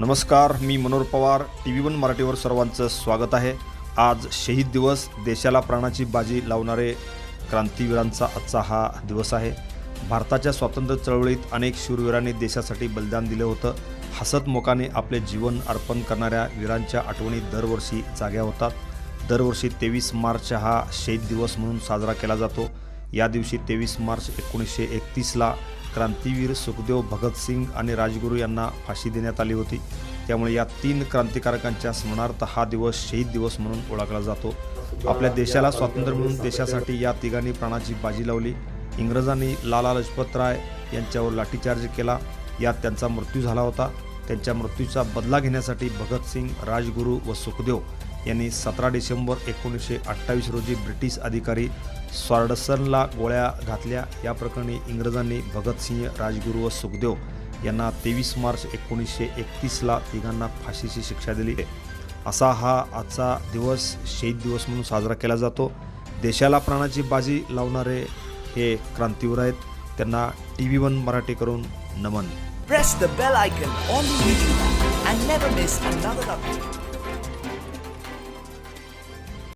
नमस्कार मी Manohar Pawar T V one मराठीवर सर्वांचं स्वागत आहे. आज शहीद दिवस देशाला प्राणाची बाजी लावणारे क्रांतीवीरांचा आजचा हा दिवस आहे. भारताच्या स्वातंत्र्य चळवळीत अनेक शूरवीरांनी देशासाठी बलिदान दिलं होतं. हसत मोकाने आपले जीवन अर्पण करणाऱ्या वीरांच्या आठवणी दरवर्षी जाग्या होतात. दरवर्षी तेवीस मार्च हा शहीद दिवस म्हणून साजरा केला जातो. या दिवशी तेवीस मार्च एकोणीसशे एकतीसला क्रांतीवीर सुखदेव भगतसिंग आणि राजगुरू यांना फाशी देण्यात आली होती. त्यामुळे या तीन क्रांतिकारकांच्या स्मरणार्थ हा दिवस शहीद दिवस म्हणून ओळखला जातो. आपल्या देशाला स्वातंत्र्य मिळून देशासाठी या तिघांनी प्राणाची बाजी लावली. इंग्रजांनी लाला लजपत राय यांच्यावर लाठीचार्ज केला. यात त्यांचा मृत्यू झाला होता. त्यांच्या मृत्यूचा बदला घेण्यासाठी भगतसिंग राजगुरू व सुखदेव यांनी सतरा डिसेंबर एकोणीसशे अठ्ठावीस रोजी ब्रिटिश अधिकारी स्वार्डसनला गोळ्या घातल्या. या प्रकरणी इंग्रजांनी भगतसिंह राजगुरू व सुखदेव यांना तेवीस मार्च एकोणीसशे एकतीसला तिघांना फाशीची शिक्षा दिली. असा हा आजचा दिवस शहीद दिवस म्हणून साजरा केला जातो. देशाला प्राणाची बाजी लावणारे हे क्रांतीवीर आहेत. त्यांना टी व्ही वन मराठी करून नमन. Press the bell icon on